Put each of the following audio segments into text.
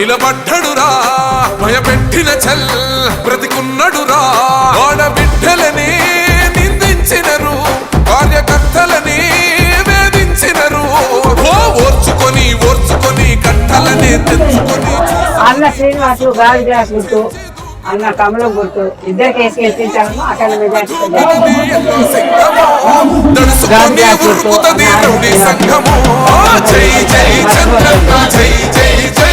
నిలబడ్డడురా భయపెట్టిన చల్ బ్రతికున్నడురా. ఆడబిడ్డలని నిందించినరు కార్యకర్తలని వేధించినరు. ఓర్చుకొని ఓర్చుకొని కట్టలనే తెచ్చుకొని అన్న శ్రీనివాసు గాలి గ్లాస్ గుర్తు అన్న కమలం గుర్తు ఇద్దరు కేసు గెలిపించాము అక్కడ రౌడీ సంఘము? జై జై చంద్రన్న జై జై జై.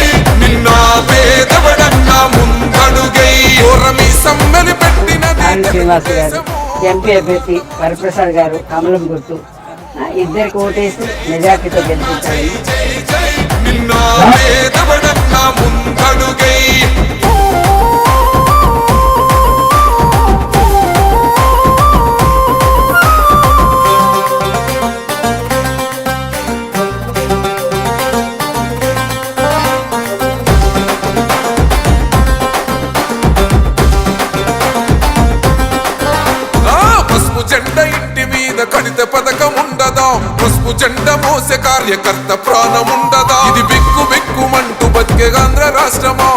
నిన్న పేదవడన్న ముందడుగై ఓరమి సమ్మెలి పెట్టినది ఆయన శ్రీనివాస్ గారు ఎంపీ అభ్యర్థి వరప్రసాద్ గారు కమలం గుర్తు. ఆ, ఇద్దరికి ఓటేసి మెజార్టీతో గెలిపించాలి పథకం ఉండదా? పసుపు జెండ మోసే కార్యకర్త ప్రాణం ఉండదా? ఇది బిక్కు బిక్కుమంటూ బతికే ఆంధ్ర రాష్ట్రమా?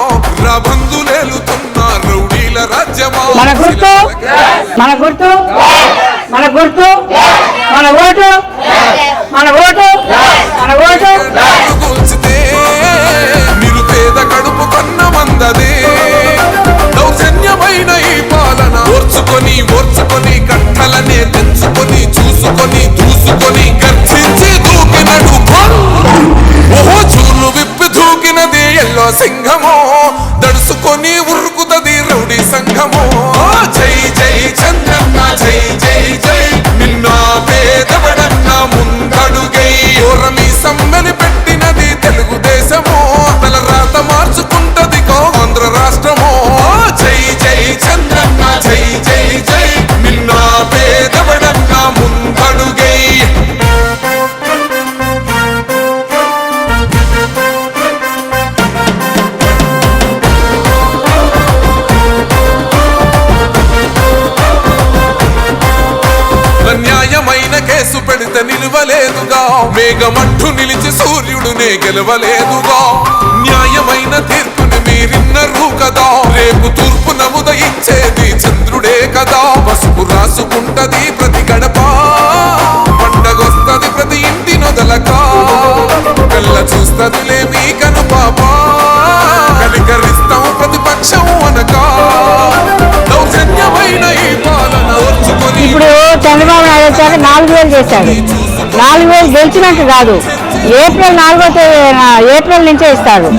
రాబందులేలుతున్న రౌడీల రాజ్యమా? మన గుర్తు? మన గుర్తు? మన గుర్తు? మన ఓటు? మన ఓటు? మేఘమట్టు నిలిచి సూర్యుడునే గెలవలేదుగా. న్యాయమైన తీర్పుని మీరిన్నరు కదా. రేపు తూర్పు నముదయించేది చంద్రుడే కదా. పసుపు రాసుకుంటది ప్రతి గడప. పండగొస్తది ప్రతి ఇంటి నొదలక. కళ్ళ చూస్తదిలే మీ కను పాప కనికరిస్తాం ప్రతిపక్షం అనక. దౌర్జన్యమైన ఈ పాలన ఇప్పుడు చంద్రబాబు నాయుడు నాలుగు వేలు చేశాడు. నాలుగు వేలు గెలిచినట్టు కాదు. ఏప్రిల్ నాలుగో ఏప్రిల్ నుంచే ఇస్తారు.